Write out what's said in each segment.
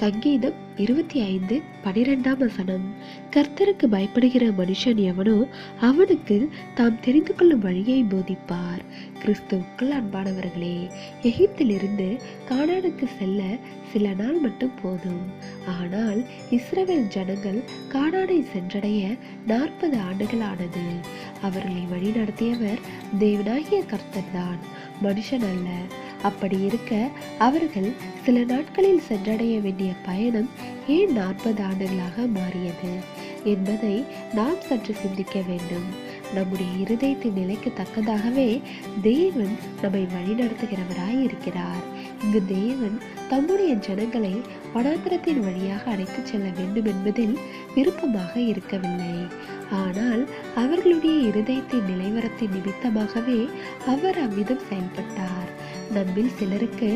சங்கீதம் இருபத்தி ஐந்து பனிரெண்டாம் வசனம். கர்த்தருக்கு பயப்படுகிற மனுஷன் எவனோ அவனுக்கு தாம் தெரிந்து கொள்ளும் வழியை போதிப்பார். கிறிஸ்துவுக்குள் அன்பானவர்களே எகிப்திலிருந்து கானானுக்கு செல்ல சில நாள் மட்டும் போதும். ஆனால் இஸ்ரவேல் ஜனங்கள் கானானை சென்றடைய நாற்பது ஆண்டுகள் ஆனது அவர்களை வழிநடத்தியவர் தேவனாகிய கர்த்தர்தான் மனுஷன் அல்ல அப்படி இருக்க அவர்கள் சில நாட்களில் சென்றடைய வேண்டிய பயணம் ஏன் நாற்பது ஆண்டுகளாக மாறியது என்பதை நாம் சற்று சிந்திக்க வேண்டும். நம்முடைய இருதயத்தின் நிலைக்கு தக்கதாகவே தேவன் நம்மை வழிநடத்துகிறவராய் இருக்கிறார் இங்கு தேவன் தம்முடைய ஜனங்களை வனாந்திரத்தின் வழியாக அழைத்துச் செல்ல வேண்டும் என்பதில் விருப்பமாக இருக்கவில்லை. ஆனால் அவர்களுடைய இருதயத்தின் நிலைவரத்தின் நிமித்தமாகவே அவர் அவ்விதம் செயல்பட்டார். நம்மில் சிலருக்கு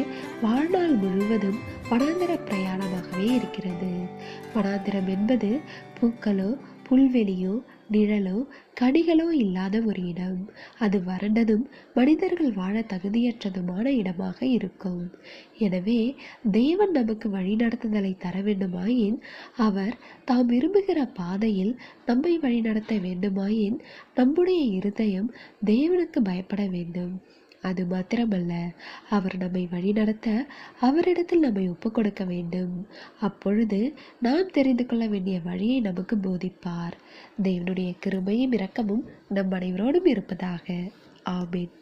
வாழ்நாள் முழுவதும் வனாந்திர பிரயாணமாகவே இருக்கிறது. வனாந்திரம் என்பது பூக்களோ புல்வெளியோ நிழலோ கனிகளோ இல்லாத ஒரு இடம். அது வறண்டதும் மனிதர்கள் வாழ தகுதியற்றதுமான இடமாக இருக்கும். எனவே தேவன் நமக்கு வழிநடத்துதலை தர வேண்டுமாயின் அவர் தாம் விரும்புகிற பாதையில் நம்மை வழிநடத்த வேண்டுமாயின் நம்முடைய இருதயம் தேவனுக்கு பயப்பட வேண்டும். அது மாத்திரமல்ல. அவர் நம்மை வழிநடத்த அவரிடத்தில் நம்மை ஒப்புக்கொடுக்க வேண்டும். அப்பொழுது நாம் தெரிந்து கொள்ள வேண்டிய வழியை நமக்கு போதிப்பார். தேவனுடைய கிருமையும் இரக்கமும் நம் அனைவரோடும் இருப்பதாக. ஆமீன்.